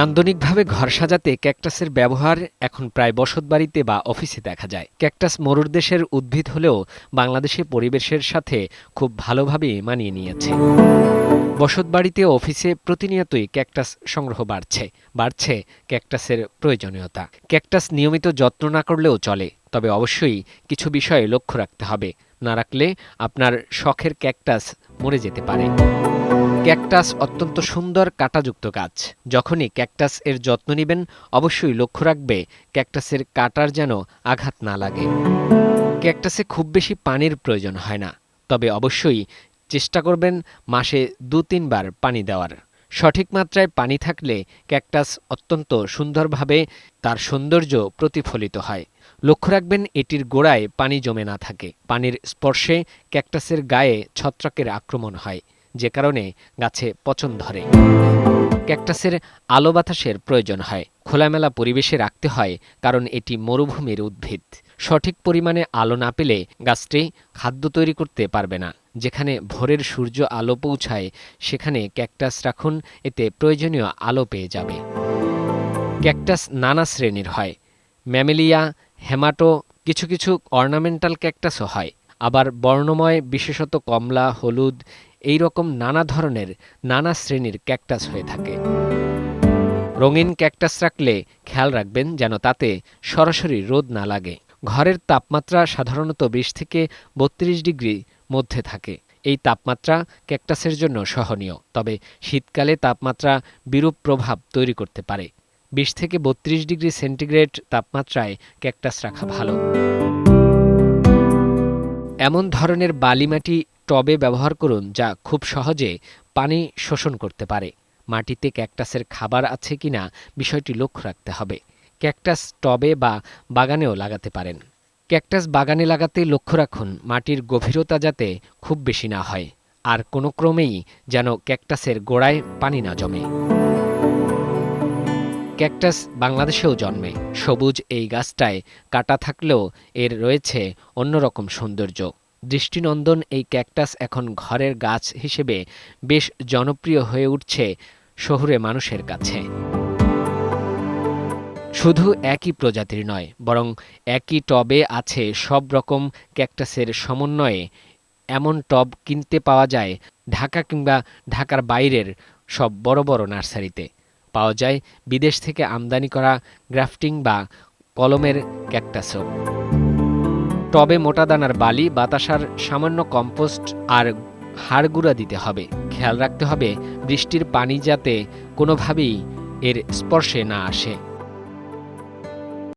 নান্দনিকভাবে ঘর সাজাতে ক্যাকটাসের ব্যবহার এখন প্রায় বসতবাড়িতে বা অফিসে দেখা যায়। ক্যাকটাস মরুর দেশের উদ্ভিদ হলেও বাংলাদেশে পরিবেশের সাথে খুব ভালোভাবে মানিয়ে নিয়েছে। বসতবাড়িতে অফিসে প্রতিনিয়তই ক্যাকটাস সংগ্রহ বাড়ছে বাড়ছে ক্যাকটাসের প্রয়োজনীয়তা। ক্যাকটাস নিয়মিত যত্ন না করলেও চলে, তবে অবশ্যই কিছু বিষয়ে লক্ষ্য রাখতে হবে। না রাখলে আপনার শখের ক্যাকটাস মরে যেতে পারে। ক্যাকটাস অত্যন্ত সুন্দর কাঁটাযুক্ত গাছ। যখনই ক্যাকটাস এর যত্ন নেবেন, অবশ্যই লক্ষ্য রাখবে ক্যাকটাসের কাটার যেন আঘাত না লাগে। ক্যাকটাসে খুব বেশি পানির প্রয়োজন হয় না, তবে অবশ্যই চেষ্টা করবেন মাসে দু তিনবার পানি দেওয়ার। সঠিক মাত্রায় পানি থাকলে ক্যাকটাস অত্যন্ত সুন্দরভাবে তার সৌন্দর্য প্রতিফলিত হয়। লক্ষ্য রাখবেন এটির গোড়ায় পানি জমে না থাকে। পানির স্পর্শে ক্যাকটাসের গায়ে ছত্রাকের আক্রমণ হয়। যে কারণে গাছে পচন ধরে। ক্যাকটাসের আলো বাতাসের প্রয়োজন হয়। খোলামেলা পরিবেশে রাখতে হয়, কারণ এটি মরুভূমির উদ্ভিদ। সঠিক পরিমাণে আলো না পেলে গাছটি খাদ্য তৈরি করতে পারবে না। যেখানে ভোরের সূর্য আলো পৌঁছায়, সেখানে ক্যাকটাস রাখুন, এতে প্রয়োজনীয় আলো পেয়ে যাবে। ক্যাকটাস নানা শ্রেণির হয়। ম্যামেলিয়া, হেমাটো, কিছু কিছু অর্নামেন্টাল ক্যাকটাসও হয়। আবার বর্ণময়, বিশেষত কমলা, হলুদ এই রকম নানা ধরনের নানা শ্রেণির ক্যাকটাস হয়ে থাকে। রঙিন ক্যাকটাস রাখলে খেয়াল রাখবেন যেন তাতে সরাসরি রোদ না লাগে। ঘরের তাপমাত্রা সাধারণত বিশ থেকে বত্রিশ ডিগ্রি মধ্যে থাকে। এই তাপমাত্রা ক্যাকটাসের জন্য সহনীয়, তবে শীতকালে তাপমাত্রা বিরূপ প্রভাব তৈরি করতে পারে। বিশ থেকে বত্রিশ ডিগ্রি সেন্টিগ্রেড তাপমাত্রায় ক্যাকটাস রাখা ভালো। এমন ধরনের বালি মাটি টবে ব্যবহার করুন যা খুব সহজে পানি শোষণ করতে পারে। মাটিতে ক্যাকটাসের খাবার আছে কিনা বিষয়টি লক্ষ্য রাখতে হবে। ক্যাকটাস টবে বা বাগানেও লাগাতে পারেন। ক্যাকটাস বাগানে লাগাতে লক্ষ্য রাখুন, মাটির গভীরতা যাতে খুব বেশি না হয়। আর কোনো ক্রমেই যেন ক্যাকটাসের গোড়ায় পানি না জমে। ক্যাকটাস বাংলাদেশেও জন্মে। সবুজ এই গাছটায় কাটা থাকলেও এর রয়েছে অন্যরকম সৌন্দর্য। দৃষ্টিনন্দন এই ক্যাকটাস এখন ঘরের গাছ হিসেবে বেশ জনপ্রিয় হয়ে উঠছে শহুরে মানুষের কাছে। শুধু একই প্রজাতির নয়, বরং একই টবে আছে সব রকম ক্যাকটাসের সমন্বয়ে এমন টব কিনতে পাওয়া যায় ঢাকা কিংবা ঢাকার বাইরের সব বড় বড় নার্সারিতে। পাওয়া যায় বিদেশ থেকে আমদানি করা গ্রাফটিং বা কলমের ক্যাকটাসও। টবে মোটা দানার বালি, বাতাসার সামান্য কম্পোস্ট আর হাড়গুড়া দিতে হবে। খেয়াল রাখতে হবে বৃষ্টির পানি যাতে কোনোভাবেই এর স্পর্শে না আসে।